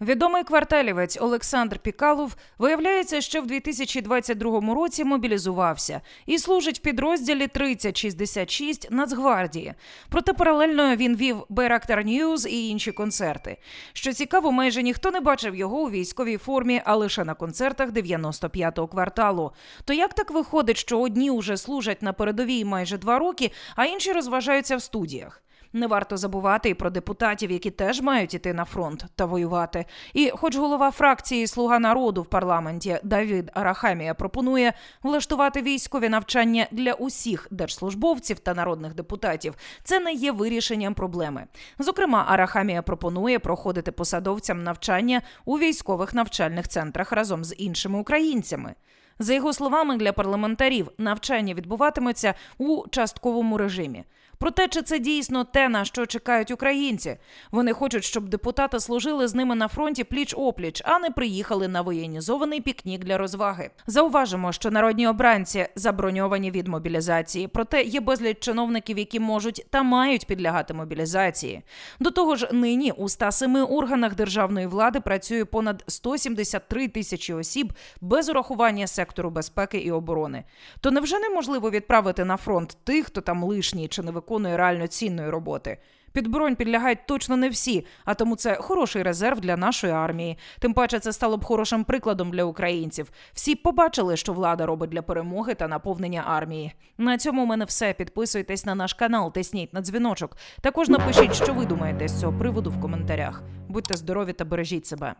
Відомий кварталівець Олександр Пікалов виявляється, що в 2022 році мобілізувався і служить в підрозділі 3066 Нацгвардії. Проте паралельно він вів Байрактар Ньюз і інші концерти. Що цікаво, майже ніхто не бачив його у військовій формі, а лише на концертах 95-го кварталу. То як так виходить, що одні уже служать на передовій майже два роки, а інші розважаються в студіях? Не варто забувати і про депутатів, які теж мають іти на фронт та воювати. І, хоч голова фракції Слуга народу в парламенті Давид Арахамія пропонує влаштувати військові навчання для усіх держслужбовців та народних депутатів, це не є вирішенням проблеми. Зокрема, Арахамія пропонує проходити посадовцям навчання у військових навчальних центрах разом з іншими українцями. За його словами, для парламентарів навчання відбуватиметься у частковому режимі. Проте, чи це дійсно те, на що чекають українці? Вони хочуть, щоб депутати служили з ними на фронті пліч опліч, а не приїхали на воєнізований пікнік для розваги. Зауважимо, що народні обранці заброньовані від мобілізації, проте є безліч чиновників, які можуть та мають підлягати мобілізації. До того ж, нині у 107 органах державної влади працює понад 173 тисячі осіб без урахування сектору безпеки і оборони. То невже неможливо відправити на фронт тих, хто там лишній чи не виконує реально цінної роботи? Під бронь підлягають точно не всі, а тому це хороший резерв для нашої армії. Тим паче, це стало б хорошим прикладом для українців. Всі побачили, що влада робить для перемоги та наповнення армії. На цьому у мене все. Підписуйтесь на наш канал, тисніть на дзвіночок. Також напишіть, що ви думаєте з цього приводу в коментарях. Будьте здорові та бережіть себе.